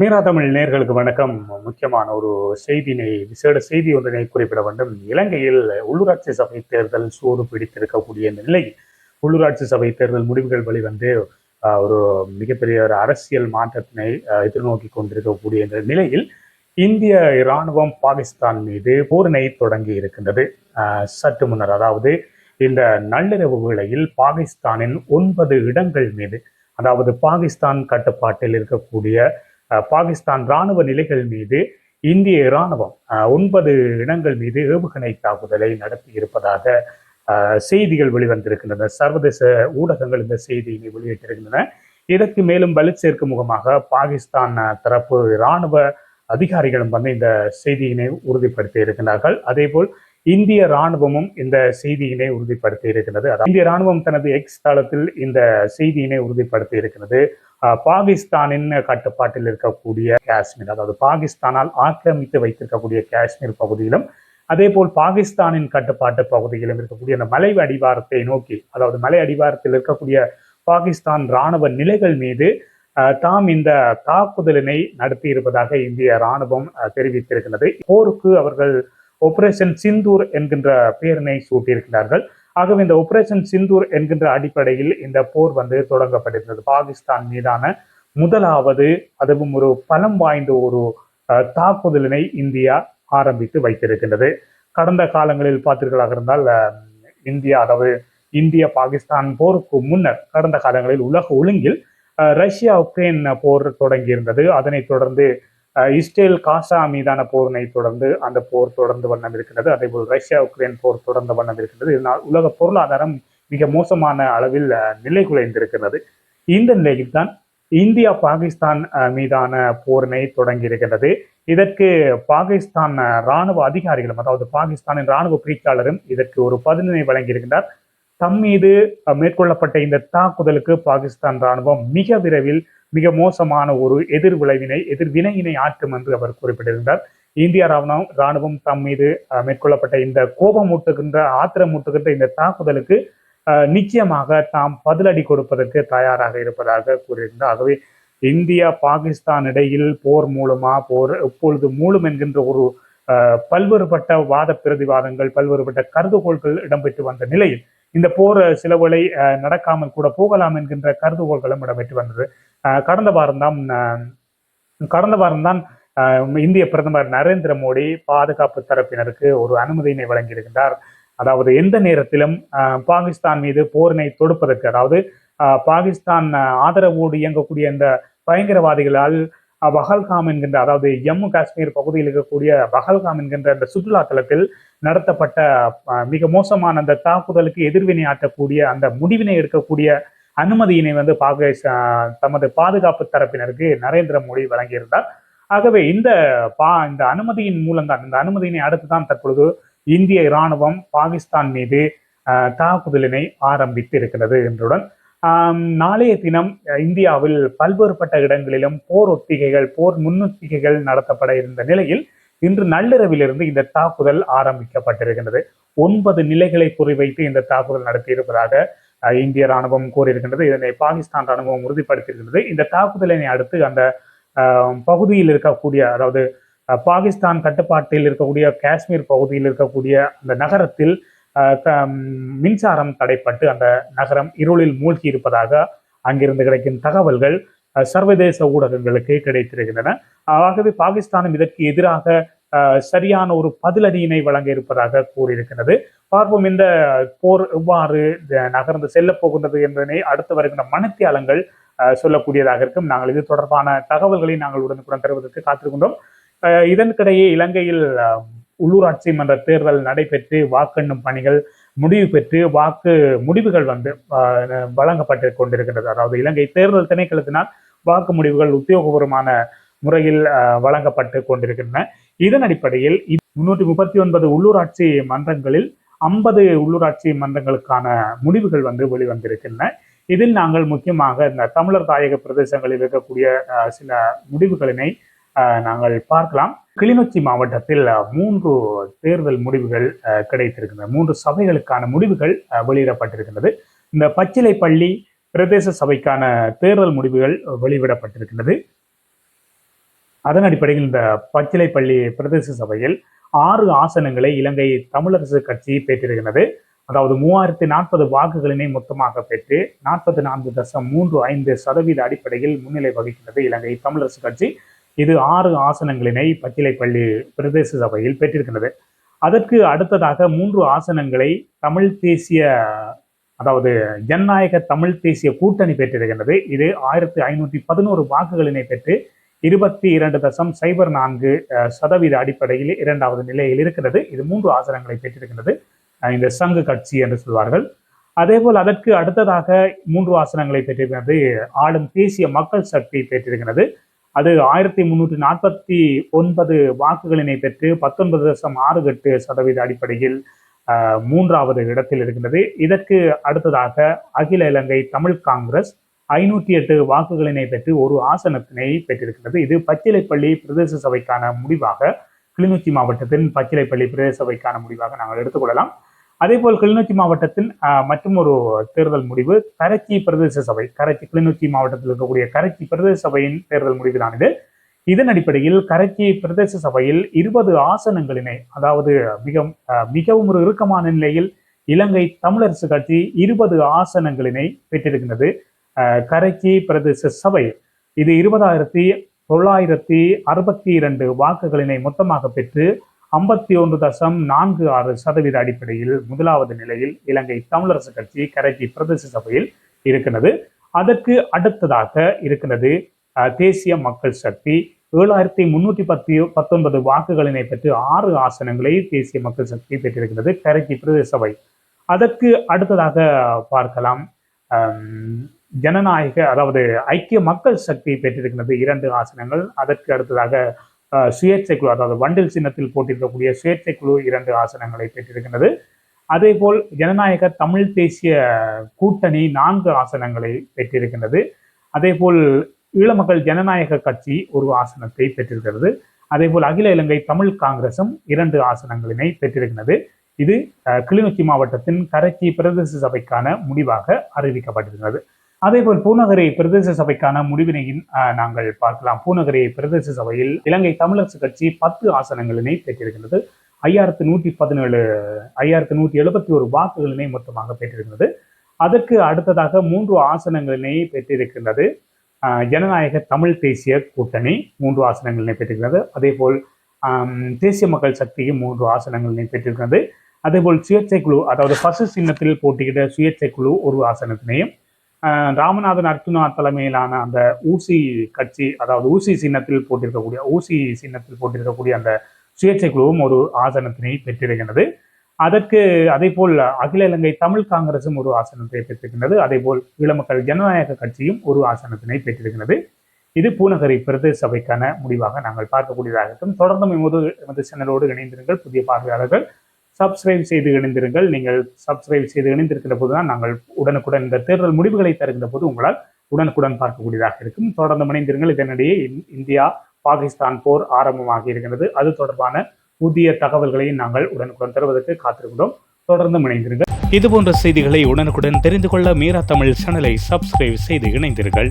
மீரா தமிழ் நேர்களுக்கு வணக்கம். முக்கியமான ஒரு செய்தினை விசேட செய்தி ஒன்றினை குறிப்பிட வேண்டும். இலங்கையில் உள்ளூராட்சி சபை தேர்தல் சூடு பிடித்திருக்கக்கூடிய இந்த நிலையில் உள்ளூராட்சி சபை தேர்தல் முடிவுகள் வெளிவந்து ஒரு மிகப்பெரிய ஒரு அரசியல் மாற்றத்தினை எதிர்நோக்கி கொண்டிருக்கக்கூடிய இந்த நிலையில் இந்திய இராணுவம் பாகிஸ்தான் மீது போரினை தொடங்கி இருக்கின்றது. சற்று முன்னர் அதாவது இந்த நள்ளிரவு வேளையில் பாகிஸ்தானின் ஒன்பது இடங்கள் மீது அதாவது பாகிஸ்தான் கட்டுப்பாட்டில் இருக்கக்கூடிய பாகிஸ்தான் இராணுவ நிலைகள் மீது இந்திய இராணுவம் ஒன்பது இடங்கள் மீது ஏவுகணை தாக்குதலை நடத்தி இருப்பதாக செய்திகள் வெளிவந்திருக்கின்றன. சர்வதேச ஊடகங்கள் இந்த செய்தியினை வெளியிட்டிருக்கின்றன. இதற்கு மேலும் வலு சேர்க்கும் முகமாக பாகிஸ்தான் தரப்பு இராணுவ அதிகாரிகளும் வந்து இந்த செய்தியினை உறுதிப்படுத்தி இருக்கிறார்கள். அதேபோல் இந்திய ராணுவமும் இந்த செய்தியினை உறுதிப்படுத்தி இருக்கிறது. அதாவது இந்திய ராணுவம் தனது எக்ஸ் தளத்தில் இந்த செய்தியினை உறுதிப்படுத்தி இருக்கிறது. பாகிஸ்தானின் கட்டுப்பாட்டில் இருக்கக்கூடிய காஷ்மீர் அதாவது பாகிஸ்தானால் ஆக்கிரமித்து வைத்திருக்கக்கூடிய காஷ்மீர் பகுதியிலும் அதே போல் பாகிஸ்தானின் கட்டுப்பாட்டு பகுதியிலும் இருக்கக்கூடிய அந்த மலை அடிவாரத்தை நோக்கி அதாவது மலை அடிவாரத்தில் இருக்கக்கூடிய பாகிஸ்தான் ராணுவ நிலைகள் மீது தாம் இந்த தாக்குதலினை நடத்தி இருப்பதாக இந்திய ராணுவம் அஹ், தெரிவித்திருக்கிறது. போருக்கு அவர்கள் ஆபரேஷன் சிந்தூர் என்கின்ற பெயரினை சூட்டியிருக்கிறார்கள். ஆகவே இந்த ஆபரேஷன் சிந்தூர் என்கின்ற அடிப்படையில் இந்த போர் வந்து தொடங்கப்பட்டிருந்தது. பாகிஸ்தான் மீதான முதலாவது அதுவும் ஒரு பலம் வாய்ந்த ஒரு தாக்குதலினை இந்தியா ஆரம்பித்து வைத்திருக்கின்றது. கடந்த காலங்களில் பார்த்தீர்களாக இருந்தால் இந்தியா அதாவது இந்திய பாகிஸ்தான் போருக்கு முன்னர் கடந்த காலங்களில் உலக ஒழுங்கில் ரஷ்யா உக்ரைன் போர் தொடங்கியிருந்தது. அதனைத் தொடர்ந்து இஸ்ரேல் காசா மீதான போரினை தொடர்ந்து அந்த போர் தொடர்ந்து வண்ணம் இருக்கிறது அதேபோல் ரஷ்யா உக்ரைன் போர் தொடர்ந்த வண்ணம் இருக்கிறது இதனால் உலக பொருளாதாரம் மிக மோசமான அளவில் நிலை குலைந்திருக்கிறது இந்த நிலையில் தான் இந்தியா பாகிஸ்தான் மீதான போரினை தொடங்கி இருக்கிறது இதற்கு பாகிஸ்தான் இராணுவ ராணுவ அதிகாரிகளும் அதாவது பாகிஸ்தானின் ராணுவ பிரிச்சாளரும் இதற்கு ஒரு பதிலினை வழங்கியிருக்கின்றார் தம் மீது மேற்கொள்ளப்பட்ட இந்த தாக்குதலுக்கு பாகிஸ்தான் ராணுவம் மிக விரைவில் மிக மோசமான ஒரு எதிர்விளைவினை எதிர்வினையினை ஆற்றும் என்று அவர் குறிப்பிட்டிருந்தார். இந்திய ராணுவம் ராணுவம் தம் மீது மேற்கொள்ளப்பட்ட இந்த கோபமூட்டுகின்ற ஆத்திரமூட்டுகின்ற இந்த தாக்குதலுக்கு நிச்சயமாக தாம் பதிலடி கொடுப்பதற்கு தயாராக இருப்பதாக கூறியிருந்தார். ஆகவே இந்தியா பாகிஸ்தான் இடையில் போர் மூலமா போர் எப்பொழுது மூலம் என்கின்ற ஒரு பல்வேறுபட்ட வாத பிரதிவாதங்கள் பல்வேறுபட்ட கருதுகோள்கள் இடம்பெற்று வந்த நிலையில் இந்த போர் சில நடக்காமல் கூட போகலாம் என்கின்ற கருதுகோள்களும் இடம்பெற்று வந்தது. கடந்த வாரம்தான் கடந்த வாரம்தான் இந்திய பிரதமர் நரேந்திர மோடி பாதுகாப்பு தரப்பினருக்கு ஒரு அனுமதியினை வழங்கியிருக்கின்றார். அதாவது எந்த நேரத்திலும் பாகிஸ்தான் மீது போரினை தொடுப்பதற்கு அதாவது பாகிஸ்தான் ஆதரவோடு இயங்கக்கூடிய இந்த பயங்கரவாதிகளால் பஹல்காம் என்கின்ற அதாவது ஜம்மு காஷ்மீர் பகுதியில் இருக்கக்கூடிய பஹல்காம் என்கின்ற அந்த சுற்றுலா தலத்தில் நடத்தப்பட்ட மிக மோசமான அந்த தாக்குதலுக்கு எதிர்வினை ஆற்றக்கூடிய அந்த முடிவினை எடுக்கக்கூடிய அனுமதியினை வந்து பாகிஸ்தான் தமது பாதுகாப்பு தரப்பினருக்கு நரேந்திர மோடி வழங்கியிருந்தார். ஆகவே இந்த பா இந்த அனுமதியின் மூலம்தான் இந்த அனுமதியினை அடுத்து தான் தற்பொழுது இந்திய இராணுவம் பாகிஸ்தான் மீது தாக்குதலினை ஆரம்பித்து இருக்கிறது என்றுடன் நாளைய தினம் இந்தியாவில் பல்வேறுபட்ட இடங்களிலும் போர் ஒத்திகைகள் போர் முன்னொத்திகைகள் நடத்தப்பட இருந்த நிலையில் இன்று நள்ளிரவிலிருந்து இந்த தாக்குதல் ஆரம்பிக்கப்பட்டிருக்கின்றது ஒன்பது நிலைகளை குறிவைத்து இந்த தாக்குதல் நடத்தியிருப்பதாக இந்திய ராணுவம் கூறியிருக்கின்றது. இதனை பாகிஸ்தான் ராணுவம் உறுதிப்படுத்தியிருக்கின்றது. இந்த தாக்குதலினை அடுத்து அந்த பகுதியில் இருக்கக்கூடிய அதாவது பாகிஸ்தான் கட்டுப்பாட்டில் இருக்கக்கூடிய காஷ்மீர் பகுதியில் இருக்கக்கூடிய அந்த நகரத்தில் அஹ், மின்சாரம் தடைப்பட்டு அந்த நகரம் இருளில் மூழ்கி இருப்பதாக அங்கிருந்து கிடைக்கும் தகவல்கள் சர்வதேச ஊடகங்களுக்கு கிடைத்திருக்கின்றன. ஆகவே பாகிஸ்தானும் இதற்கு எதிராக சரியான ஒரு பதிலடியினை வழங்க இருப்பதாக கூறியிருக்கிறது. பார்ப்போம் இந்த போர் எவ்வாறு நகர்ந்து செல்ல போகின்றது என்பதனை அடுத்து வருகின்ற மனத்தியாளங்கள் சொல்லக்கூடியதாக இருக்கும். நாங்கள் இது தொடர்பான தகவல்களை நாங்கள் உடனுக்குடன் தருவதற்கு காத்திருக்கின்றோம். இதற்கிடையே இலங்கையில் உள்ளூராட்சி மன்ற தேர்தல் நடைபெற்று வாக்கெண்ணும் பணிகள் முடிவு பெற்று வாக்கு முடிவுகள் வந்து வழங்கப்பட்டு கொண்டிருக்கின்றது. அதாவது இலங்கை தேர்தல் திணைக்களத்தினால் வாக்கு முடிவுகள் உத்தியோகபூர்வமான முறையில் வழங்கப்பட்டு கொண்டிருக்கின்றன. இதன் அடிப்படையில் முன்னூற்றி முப்பத்தி ஒன்பது உள்ளூராட்சி மன்றங்களில் ஐம்பது உள்ளூராட்சி மன்றங்களுக்கான முடிவுகள் வந்து வெளிவந்திருக்கின்றன. இதில் நாங்கள் முக்கியமாக இந்த தமிழர் தாயக பிரதேசங்களில் இருக்கக்கூடிய சில முடிவுகளினை நாங்கள் பார்க்கலாம். கிளிநொச்சி மாவட்டத்தில் மூன்று தேர்தல் முடிவுகள் கிடைத்திருக்கின்றன. மூன்று சபைகளுக்கான முடிவுகள் வெளியிடப்பட்டிருக்கின்றது. இந்த பச்சிலை பள்ளி பிரதேச சபைக்கான தேர்தல் முடிவுகள் வெளியிடப்பட்டிருக்கின்றது அதன் அடிப்படையில் இந்த பச்சிலைப்பள்ளி பிரதேச சபையில் ஆறு ஆசனங்களை இலங்கை தமிழரசு கட்சி பெற்றிருக்கிறது. அதாவது மூவாயிரத்தி நாற்பது வாக்குகளினை மொத்தமாக பெற்று நாற்பத்தி நான்கு தசம் மூன்று ஐந்து சதவீத அடிப்படையில் முன்னிலை வகிக்கிறது இலங்கை தமிழரசு கட்சி. இது ஆறு ஆசனங்களினை பச்சிலைப்பள்ளி பிரதேச சபையில் பெற்றிருக்கிறது. அதற்கு அடுத்ததாக மூன்று ஆசனங்களை தமிழ் தேசிய அதாவது ஜனநாயக தமிழ் தேசிய கூட்டணி பெற்றிருக்கின்றது இது ஆயிரத்தி ஐநூற்றி பதினோரு வாக்குகளினை பெற்று இருபத்தி இரண்டு தசம் சைபர் நான்கு சதவீத அடிப்படையில் இரண்டாவது நிலையில் இருக்கிறது. இது மூன்று ஆசனங்களை பெற்றிருக்கிறது இந்த சங்கு கட்சி என்று சொல்வார்கள். அதேபோல் அதற்கு அடுத்ததாக மூன்று ஆசனங்களை பெற்றிருக்கிறது. ஆளும் தேசிய மக்கள் சக்தி பெற்றிருக்கிறது. அது ஆயிரத்தி முன்னூற்றி நாற்பத்தி ஒன்பது வாக்குகளினை பெற்று பத்தொன்பது தசம் ஆறு எட்டு சதவீத அடிப்படையில் மூன்றாவது இடத்தில் இருக்கின்றது. இதற்கு அடுத்ததாக அகில இலங்கை தமிழ் காங்கிரஸ் ஐநூற்றி எட்டு வாக்குகளினை பெற்று ஒரு ஆசனத்தினை பெற்றிருக்கிறது. இது பச்சிலைப்பள்ளி பிரதேச சபைக்கான முடிவாக கிளிநொச்சி மாவட்டத்தின் பச்சிலைப்பள்ளி பிரதேச சபைக்கான முடிவாக நாங்கள் எடுத்துக்கொள்ளலாம். அதேபோல் கிளிநொச்சி மாவட்டத்தின் மற்றும் ஒரு தேர்தல் முடிவு கரைச்சி பிரதேச சபை கரைச்சி கிளிநொச்சி மாவட்டத்தில் இருக்கக்கூடிய கரைச்சி பிரதேச சபையின் தேர்தல் முடிவுதான் இது இதன் அடிப்படையில் கரைச்சி பிரதேச சபையில் இருபது ஆசனங்களினை அதாவது மிக மிகவும் ஒரு இறுக்கமான நிலையில் இலங்கை தமிழரசு கட்சி இருபது ஆசனங்களினை பெற்றிருக்கின்றது கரைச்சி பிரதேச சபை. இது இருபதாயிரத்தி தொள்ளாயிரத்தி அறுபத்தி இரண்டு வாக்குகளினை மொத்தமாக பெற்று ஐம்பத்தி ஒன்று தசம் நான்கு ஆறு சதவீத அடிப்படையில் முதலாவது நிலையில் இலங்கை தமிழரசு கட்சி கரைச்சி பிரதேச சபையில் இருக்கிறது. அதற்கு அடுத்ததாக இருக்கிறது தேசிய மக்கள் சக்தி. ஏழாயிரத்தி முன்னூற்றி பத்தி பத்தொன்பது வாக்குகளினை பெற்று ஆறு ஆசனங்களை தேசிய மக்கள் சக்தி பெற்றிருக்கிறது கரைச்சி பிரதேச சபை. அதற்கு அடுத்ததாக பார்க்கலாம். ஜனநாயக அதாவது ஐக்கிய மக்கள் சக்தி பெற்றிருக்கிறது இரண்டு ஆசனங்கள். அதற்கு அடுத்ததாக சுயேட்சை குழு அதாவது வண்டில் சின்னத்தில் போட்டிருக்கக்கூடிய சுயேட்சை குழு இரண்டு ஆசனங்களை பெற்றிருக்கிறது அதேபோல் ஜனநாயக தமிழ் தேசிய கூட்டணி நான்கு ஆசனங்களை பெற்றிருக்கின்றது. அதே போல் ஈழமக்கள் ஜனநாயக கட்சி ஒரு ஆசனத்தை பெற்றிருக்கிறது. அதே போல் அகில இலங்கை தமிழ் காங்கிரசும் இரண்டு ஆசனங்களினை பெற்றிருக்கிறது இது கிளிநொச்சி மாவட்டத்தின் கரைச்சி பிரதேச சபைக்கான முடிவாக அதே போல் பூநகரி பிரதேச சபைக்கான முடிவினையும் நாங்கள் பார்க்கலாம். பூநகரி பிரதேச சபையில் இலங்கை தமிழரசு கட்சி பத்து ஆசனங்களினை பெற்றிருக்கிறது ஐயாயிரத்து நூற்றி பதினேழு ஐயாயிரத்து நூற்றி எழுபத்தி ஒரு வாக்குகளினை மொத்தமாக பெற்றிருக்கிறது அதற்கு அடுத்ததாக மூன்று ஆசனங்களினை பெற்றிருக்கின்றது. ஜனநாயக தமிழ் தேசிய கூட்டணி மூன்று ஆசனங்களினை பெற்றிருக்கிறது அதேபோல் போல் தேசிய மக்கள் சக்தியும் மூன்று ஆசனங்களினை பெற்றிருக்கிறது அதேபோல் சுயேட்சை குழு அதாவது பசு சின்னத்தில் போட்டியிட சுயேட்சை குழு ஒரு ஆசனத்தினையும் ராமநாதன் அர்ச்சுனா தலைமையிலான அந்த ஊசி கட்சி அதாவது ஊசி சின்னத்தில் போட்டிருக்கக்கூடிய ஊசி சின்னத்தில் போட்டிருக்கக்கூடிய அந்த சுயேட்சை குழுவும் ஒரு ஆசனத்தினை பெற்றிருக்கின்றது. அதற்கு அதே போல் அகில இலங்கை தமிழ் காங்கிரசும் ஒரு ஆசனத்தை பெற்றிருக்கின்றது. அதேபோல் ஈழமக்கள் ஜனநாயக கட்சியும் ஒரு ஆசனத்தினை பெற்றிருக்கிறது இது பூநகரி பிரதேச சபைக்கான முடிவாக நாங்கள் பார்க்கக்கூடியதாக இருக்கும் தொடர்ந்து எமது எமது சேனலோடு இணைந்திருங்கள். புதிய பார்வையாளர்கள் சப்ஸ்கிரைப் செய்து இணைந்திருங்கள். நீங்கள் சப்ஸ்கிரைப் செய்து இணைந்திருக்கிற போதுதான் நாங்கள் உடனுக்குடன் இந்த தேர்தல் முடிவுகளை தருகின்ற போது உங்களால் உடனுக்குடன் பார்க்கக்கூடியதாக இருக்கும். தொடர்ந்து இணைந்திருங்கள். இதனிடையே இந்- இந்தியா பாகிஸ்தான் போர் ஆரம்பமாகி இருக்கிறது அது தொடர்பான புதிய தகவல்களையும் நாங்கள் உடனுக்குடன் தருவதற்கு காத்திருக்கிறோம் தொடர்ந்து இணைந்திருங்கள். இது போன்ற செய்திகளை உடனுக்குடன் தெரிந்து கொள்ள மீரா தமிழ் சேனலை சப்ஸ்கிரைப் செய்து இணைந்திருங்கள்.